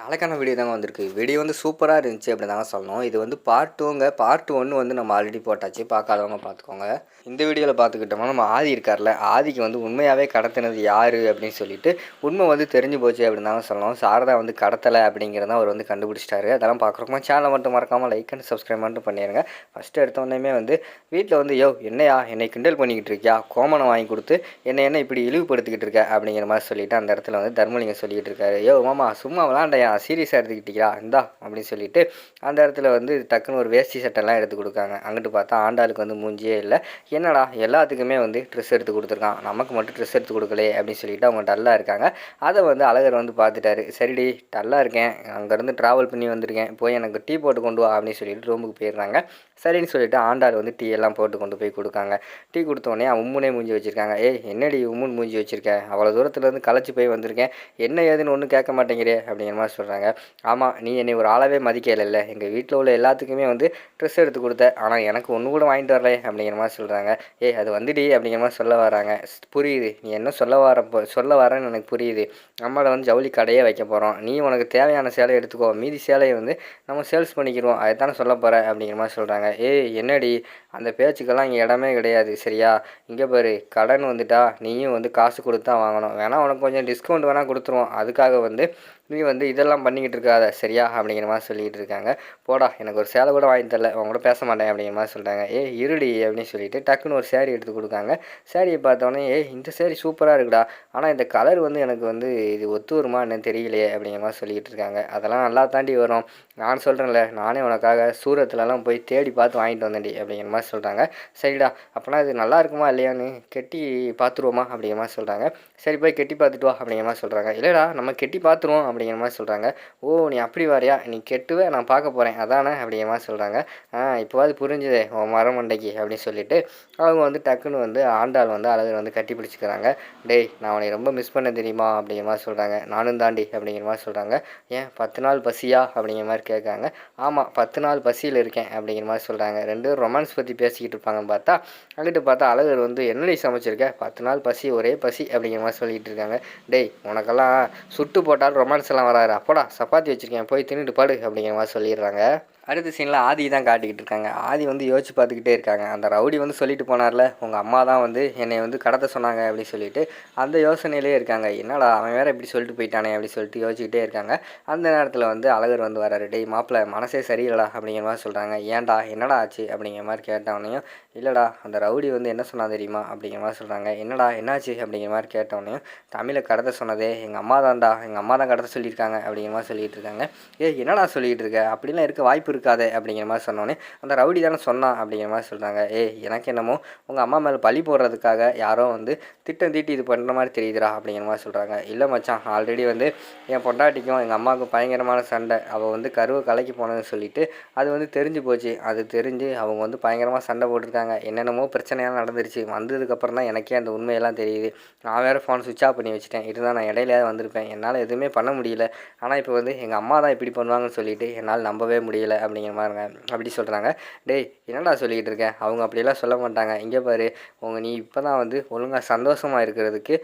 நாளைக்கான வீடியோ தாங்க வந்திருக்கு. வீடியோ வந்து சூப்பராக இருந்துச்சு அப்படி தாங்க சொல்லணும். இது வந்து பார்ட் டூங்க பார்ட் ஒன்று வந்து நம்ம ஆல்ரெடி போட்டாச்சு. பார்க்காதவங்க பார்த்துக்கோங்க. இந்த வீடியோவில் பார்த்துக்கிட்டோம்னா நம்ம ஆதி இருக்கார்ல ஆதிக்கு வந்து உண்மையாகவே கடத்தினது யார் அப்படின்னு சொல்லிட்டு உண்மை வந்து தெரிஞ்சு போச்சு அப்படின்னு தாங்க சொல்லணும். சாரதா வந்து கடத்தலை அப்படிங்கிறத அவர் வந்து கண்டுபிடிச்சிட்டாரு. அதெல்லாம் பார்க்குறோமா சேனலை மட்டும் மறக்காமல் லைக் அண்ட் சப்ஸ்கிரைப் மட்டும் பண்ணிடுங்க ஃபஸ்ட்டு எடுத்தோடனே வந்து வீட்டில் வந்து யோ என்னையா? என்னை கிண்டல் பண்ணிக்கிட்டு இருக்கியா? கோமனை வாங்கி கொடுத்து என்னை என்ன இப்படி இழிவுபடுத்திக்கிட்டு இருக்க? அப்படிங்கிற மாதிரி சொல்லிட்டு அந்த இடத்துல வந்து தர்மலிங்கம் சொல்லிக்கிட்டு இருக்காரு. யோ மாமா சும்மா விளாண்டையா? சீரியஸாக எடுத்துக்கிட்டீங்களா? இந்தா அப்படின்னு சொல்லிட்டு அந்த இடத்துல வந்து டக்குன்னு ஒரு வேஷ்டி சட்டெல்லாம் எடுத்து கொடுக்காங்க. அங்கிட்டு பார்த்தா ஆண்டாளுக்கு வந்து மூஞ்சியே இல்லை. என்னடா எல்லாத்துக்குமே வந்து ட்ரெஸ் எடுத்து கொடுத்துருக்கான். நமக்கு மட்டும் ட்ரெஸ் எடுத்து கொடுக்கலே அப்படின்னு சொல்லிட்டு அவங்க டல்லாக இருக்காங்க. அதை வந்து அழகர் வந்து பார்த்துட்டாரு. சரிடி டல்லாக இருக்கேன். அங்கேருந்து ட்ராவல் பண்ணி வந்திருக்கேன். போய் எனக்கு டீ போட்டு கொண்டு வா அப்படின்னு சொல்லிட்டு ரூமுக்கு போயிடுறாங்க. சரின்னு சொல்லிட்டு ஆண்டாள் வந்து டீ எல்லாம் போட்டு கொண்டு போய் கொடுக்காங்க. டீ கொடுத்தோடனே உம்முனே மூஞ்சி வச்சுருக்காங்க. ஏய் என்னடி உம்முன் மூஞ்சி வச்சுருக்கேன் அவ்வளோ தூரத்துலேருந்து களைச்சி போய் வந்திருக்கேன். என்ன ஏதுன்னு ஒன்றும் கேட்க மாட்டேங்கிறே அப்படிங்கிற மாதிரி சொல்கிறாங்க ஆமாம் நீ என்னை ஒரு ஆளாவே மதிக்கலைல்ல. எங்கள் வீட்டில் உள்ள எல்லாத்துக்குமே வந்து ட்ரெஸ் எடுத்து கொடுத்த. ஆனால் எனக்கு ஒன்று கூட வாங்கிட்டு வரல அப்படிங்கிற மாதிரி சொல்கிறாங்க ஏய் அது வந்துடி அப்படிங்கிற மாதிரி சொல்ல வராங்க. ஸ், புரியுது. நீ என்ன சொல்ல வர போ- சொல்ல வரேன்னு எனக்கு புரியுது. நம்மளை வந்து ஜவுளி கடையே வைக்க போகிறோம் நீ உனக்கு தேவையான சேலை எடுத்துக்கோ. மீதி சேலையை வந்து நம்ம சேல்ஸ் பண்ணிக்கிறோம் அதை தானே சொல்ல போகிற அப்படிங்கிற மாதிரி சொல்கிறாங்க ஏய் என்னடி? அந்த பேச்சுக்கெல்லாம் இங்கே இடமே கிடையாது. சரியா? இங்கே பாரு கடன் வந்துட்டா நீயும் வந்து காசு கொடுத்து தான் வாங்கணும். வேணால் உனக்கு கொஞ்சம் டிஸ்கவுண்ட் வேணால் கொடுத்துருவோம். அதுக்காக வந்து நீ வந்து இதெல்லாம் பண்ணிக்கிட்டு இருக்காத சரியா? அப்படிங்கிற மாதிரி சொல்லிக்கிட்டு இருக்காங்க. போடா எனக்கு ஒரு சேலை கூட வாங்கி தரல அவங்க கூட பேச மாட்டேன் அப்படிங்கிற மாதிரி சொல்கிறாங்க ஏ இருடி அப்படின்னு சொல்லிட்டு டக்குன்னு ஒரு சேரீ எடுத்து கொடுக்காங்க. சேரீயை பார்த்தோன்னே ஏ இந்த சேரீ சூப்பராக இருக்குடா. ஆனால் இந்த கலர் வந்து எனக்கு வந்து இது ஒத்து வருமா என்னன்னு தெரியலையே அப்படிங்கிற மாதிரி சொல்லிக்கிட்டு இருக்காங்க. அதெல்லாம் நல்லா தாண்டி வரும். நான் சொல்கிறேன்ல நானே உனக்காக சூரத்துலலாம் போய் தேடி பார்த்து வாங்கிட்டு வந்தேன்டி அப்படிங்கிற மாதிரி சொல்கிறாங்க சரிடா அப்போனா இது நல்லா இருக்குமா இல்லையான்னு கெட்டி பார்த்துருவோமா அப்படிங்கிற மாதிரி சொல்கிறாங்க சரி போய் கெட்டி பார்த்துட்டு வா அப்படிங்கிற மாதிரி சொல்கிறாங்க இல்லைடா நம்ம கெட்டி பார்த்துருவோம் அப்படி அப்படிங்கிற மாதிரி சொல்கிறாங்க ஓ நீ அப்படி வாரியா நீ கெட்டுவே நான் பார்க்க போகிறேன் அதானே? அப்படிங்கிற மாதிரி சொல்கிறாங்க ஆ இப்போவாது புரிஞ்சுதே உன் மரமண்டைக்கு அப்படின்னு சொல்லிட்டு அவங்க வந்து டக்குன்னு வந்து ஆண்டாள் வந்து அழகர் வந்து கட்டி பிடிச்சிக்கிறாங்க. டேய் நான் உன்னை ரொம்ப மிஸ் பண்ண தெரியுமா? அப்படிங்கிற மாதிரி சொல்கிறாங்க நானும் தாண்டி அப்படிங்கிற மாதிரி சொல்கிறாங்க ஏன் பத்து நாள் பசியா? அப்படிங்கிற மாதிரி கேட்குறாங்க. ஆமாம் பத்து நாள் பசியில் இருக்கேன் அப்படிங்கிற மாதிரி சொல்கிறாங்க ரெண்டு ரொமான்ஸ் பற்றி பேசிக்கிட்டு இருப்பாங்கன்னு பார்த்தா அங்கிட்டு பார்த்தா அழகர் வந்து என்னடி சமைச்சிருக்க? பத்து நாள் பசி ஒரே பசி அப்படிங்கிற மாதிரி சொல்லிகிட்டு இருக்காங்க. டேய் உனக்கெல்லாம் சுட்டு போட்டால் ரொமான்ஸ் எல்லாம் வராரு அப்போடா சப்பாத்தி வச்சுருக்கேன். போய் தின்னுட்டு பாடு அப்படிங்கிற மாதிரி சொல்லிடுறாங்க. அடுத்த சீனில் ஆதி தான் காட்டிக்கிட்டு இருக்காங்க. ஆதி வந்து யோசிச்சு பார்த்துக்கிட்டே இருக்காங்க. அந்த ரவுடி வந்து சொல்லிட்டு போனார்ல உங்கள் அம்மா தான் வந்து என்னை வந்து கடத்த சொன்னாங்க அப்படின்னு சொல்லிட்டு அந்த யோசனையிலே இருக்காங்க. என்னடா அவன் வேற இப்படி சொல்லிட்டு போயிட்டானே அப்படின்னு சொல்லிட்டு யோசிச்சுக்கிட்டே இருக்காங்க. அந்த நேரத்தில் வந்து அழகர் வந்து வராரு. டேய் மாப்பிள்ள மனசே சரியில்லடா அப்படிங்கிற மாதிரி சொல்கிறாங்க ஏன்டா என்னடா ஆச்சு? அப்படிங்கிற மாதிரி கேட்டவனையும் இல்லைடா அந்த ரவுடி வந்து என்ன சொன்னா தெரியுமா? அப்படிங்கிற மாதிரி சொல்கிறாங்க என்னடா என்னாச்சு? அப்படிங்கிற மாதிரி கேட்டவனையும் தமிழை கடத்த சொன்னதே எங்கள் அம்மா தான்டா எங்கள் அம்மா தான் கடத்த சொல்லியிருக்காங்க அப்படிங்கிற மாதிரி சொல்லிட்டு இருக்காங்க. ஏ என்னடா சொல்லிகிட்டு இருக்க? அப்படிலாம் இருக்க வாய்ப்பு இருக்காதே இருக்காதே அப்படிங்கிற மாதிரி சொன்னோன்னே அந்த ரவுடி தானே சொன்னான் அப்படிங்கிற மாதிரி சொல்கிறாங்க ஏய் எனக்கு என்னமோ உங்கள் அம்மா மேலே பழி போடுறதுக்காக யாரோ வந்து திட்டம் தீட்டி இது பண்ணுற மாதிரி தெரியுதுடா அப்படிங்கிற மாதிரி சொல்கிறாங்க இல்லை மச்சான் ஆல்ரெடி வந்து என் பொண்டாட்டிக்கும் எங்கள் அம்மாவுக்கும் பயங்கரமான சண்டை. அவள் வந்து கருவை கலைக்கு போனதுன்னு சொல்லிட்டு அது வந்து தெரிஞ்சு போச்சு. அது தெரிஞ்சு அவங்க வந்து பயங்கரமாக சண்டை போட்டிருக்காங்க. என்னென்னமோ பிரச்சனையாக நடந்துருச்சு. வந்ததுக்கப்புறம் தான் எனக்கே அந்த உண்மையெல்லாம் தெரியுது. நான் வேறு ஃபோன் சுவிட்ச் ஆஃப் பண்ணி வச்சுட்டேன். இருந்தால் நான் இடையிலேயே வந்திருப்பேன். என்னால் எதுவுமே பண்ண முடியல. ஆனால் இப்போ வந்து எங்கள் அம்மா தான் இப்படி பண்ணுவாங்கன்னு சொல்லிட்டு என்னால் நம்பவே முடியல. அப்படிங்கிற மாதிரிங்க அப்படி சொல்கிறாங்க டேய் என்னடா சொல்லிக்கிட்டு இருக்கேன் அவங்க அப்படியெல்லாம் சொல்ல மாட்டாங்க. இங்கே பாரு உங்க நீ இப்போ தான் வந்து ஒழுங்காக சந்தோஷமாக இருக்கிறதுக்கு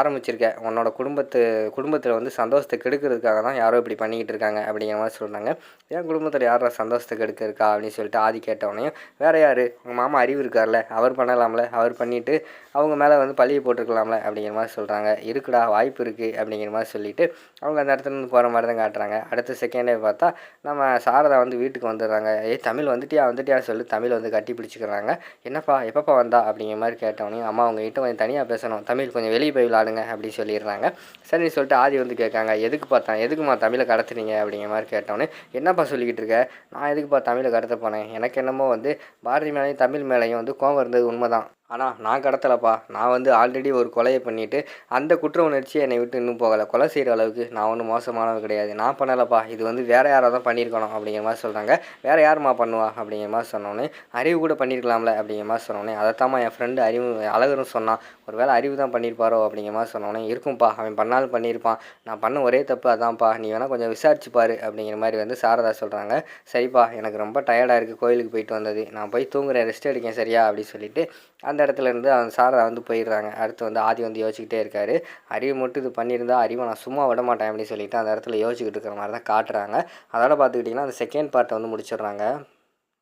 ஆரம்பிச்சிருக்க. உன்னோட குடும்பத்து குடும்பத்தில் வந்து சந்தோஷத்தை கெடுக்கிறதுக்காக தான் யாரோ இப்படி பண்ணிக்கிட்டு இருக்காங்க அப்படிங்கிற மாதிரி சொல்கிறாங்க என் குடும்பத்தில் யாரா சந்தோஷத்தை கெடுக்கிறதுக்கா அப்படின்னு சொல்லிட்டு ஆதி கேட்டவனையும் வேறு யார்? உங்கள் மாமா அறிவு இருக்கார்ல அவர் பண்ணலாம்ல அவர் பண்ணிவிட்டு அவங்க மேலே வந்து பழியை போட்டிருக்கலாம்ல அப்படிங்கிற மாதிரி சொல்கிறாங்க இருக்குடா வாய்ப்பு இருக்குது அப்படிங்கிற மாதிரி சொல்லிவிட்டு அவங்க அந்த இடத்துல இருந்து போகிற மாதிரி தான் காட்டுறாங்க. அடுத்த செகண்டே பார்த்தா நம்ம சாரதா வந்து வீட்டுக்கு வந்துடுறாங்க. ஏ தமிழ் வந்துட்டியா? வந்துட்டியா சொல்லி தமிழ் வந்து கட்டி பிடிச்சிக்கிறாங்க. என்னப்பா எப்பப்பா வந்தா? அப்படிங்கிற மாதிரி கேட்டவனே அம்மா அவங்ககிட்ட கொஞ்சம் தனியாக பேசணும். தமிழ் கொஞ்சம் வெளியே போய் விளாடுங்க அப்படின்னு சொல்லிடுறாங்க. சரின்னு சொல்லிட்டு ஆதி வந்து கேட்காங்க எதுக்கு பார்த்தேன் எதுக்குமா தமிழை கடத்துறீங்க அப்படிங்கிற மாதிரி கேட்டவனே என்னப்பா சொல்லிக்கிட்டு இருக்க? நான் எதுக்குப்பா தமிழை கடத்த போனேன்? எனக்கு என்னமோ வந்து பாரதி மேலேயும் தமிழ் மேலேயும் வந்து கோவம் இருந்தது உண்மைதான். ஆனால் நான் கடத்தலப்பா. நான் வந்து ஆல்ரெடி ஒரு கொலையை பண்ணிவிட்டு அந்த குற்ற உணர்ச்சி என்னை விட்டு இன்னும் போகலை. கொலை செய்கிற அளவுக்கு நான் ஒன்றும் மோசமானவன் கிடையாது. நான் பண்ணலப்பா. இது வந்து வேறு யாராக தான் பண்ணியிருக்கணும் அப்படிங்கிற மாதிரி சொல்கிறாங்க வேறு யாருமா பண்ணுவா அப்படிங்கிற மாதிரி சொன்னோன்னே அறிவு கூட பண்ணியிருக்கலாம்ல அப்படிங்கிற மாதிரி சொன்னோன்னே அதைத்தாம்மா என் ஃப்ரெண்டு அறிவு அழகரும் சொன்னான் ஒரு வேளை அறிவு தான் பண்ணியிருப்பாரோ அப்படிங்கிற மாதிரி சொன்னோன்னே இருக்கும்ப்பா அவன் பண்ணாலும் பண்ணியிருப்பான். நான் பண்ண ஒரே தப்பு அதான்ப்பா. நீ வேணால் கொஞ்சம் விசாரிச்சுப்பார் அப்படிங்கிற மாதிரி வந்து சாரதா சொல்கிறாங்க சரிப்பா. எனக்கு ரொம்ப டயர்டாக இருக்குது கோயிலுக்கு போயிட்டு வந்தது. நான் போய் தூங்குறேன். ரெஸ்ட் எடுக்கேன் சரியா? அப்படின்னு சொல்லிட்டு அந்த அந்த இடத்துல இருந்து அந்த சாரை வந்து போயிடுறாங்க. அடுத்து வந்து ஆதி வந்து யோசிச்சுக்கிட்டே இருக்காரு. அறிவு மட்டும் இது பண்ணியிருந்தா அறிவை நான் சும்மா விட மாட்டேன் அப்படின்னு சொல்லிட்டு அந்த இடத்துல யோசிச்சுக்கிட்டு இருக்கிற மாதிரி தான் காட்டுறாங்க. அதோட பார்த்துக்கிட்டிங்கன்னா அந்த செகண்ட் பார்ட்டை வந்து முடிச்சிடுறாங்க.